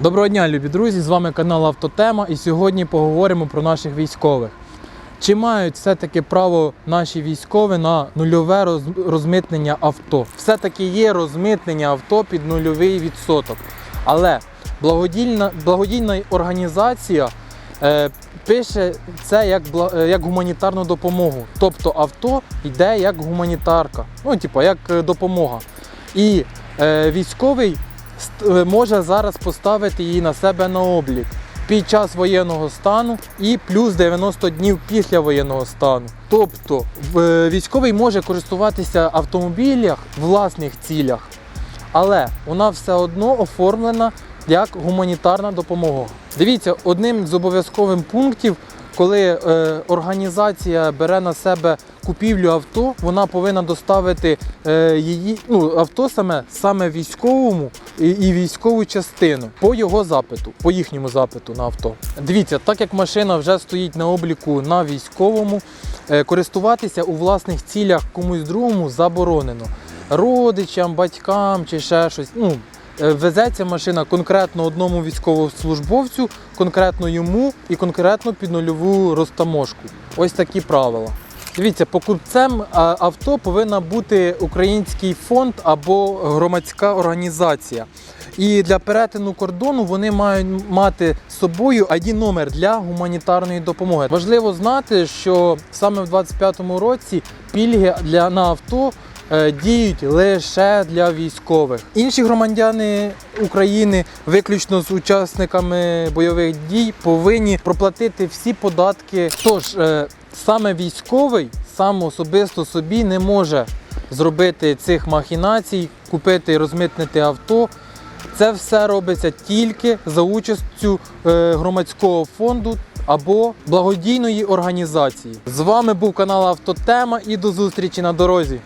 Доброго дня, любі друзі! З вами канал Автотема і сьогодні поговоримо про наших військових. Чи мають все-таки право наші військові на нульове роз- розмитнення авто? Все-таки є розмитнення авто під нульовий відсоток. Але благодійна, благодійна організація е, пише це як, е, як гуманітарну допомогу. Тобто авто йде як гуманітарка, ну, типу, як е, допомога. І е, військовий може зараз поставити її на себе на облік під час воєнного стану і плюс 90 днів після воєнного стану. Тобто е, військовий може користуватися автомобілях в власних цілях, але вона все одно оформлена як гуманітарна допомога. Дивіться, одним з обов'язкових пунктів, коли е, організація бере на себе купівлю авто, вона повинна доставити е, її ну, авто саме саме військовому і, військову частину по його запиту, по їхньому запиту на авто. Дивіться, так як машина вже стоїть на обліку на військовому, е, користуватися у власних цілях комусь другому заборонено. Родичам, батькам чи ще щось. Ну, е, везеться машина конкретно одному військовослужбовцю, конкретно йому і конкретно під нульову розтаможку. Ось такі правила. Дивіться, покупцем авто повинна бути український фонд або громадська організація. І для перетину кордону вони мають мати з собою id номер для гуманітарної допомоги. Важливо знати, що саме в 2025 році пільги для на авто е, діють лише для військових. Інші громадяни України, виключно з учасниками бойових дій, повинні проплатити всі податки. Тож е, саме військовий сам особисто собі не може зробити цих махінацій, купити і розмитнити авто. Це все робиться тільки за участю е, громадського фонду або благодійної організації. З вами був канал Автотема і до зустрічі на дорозі.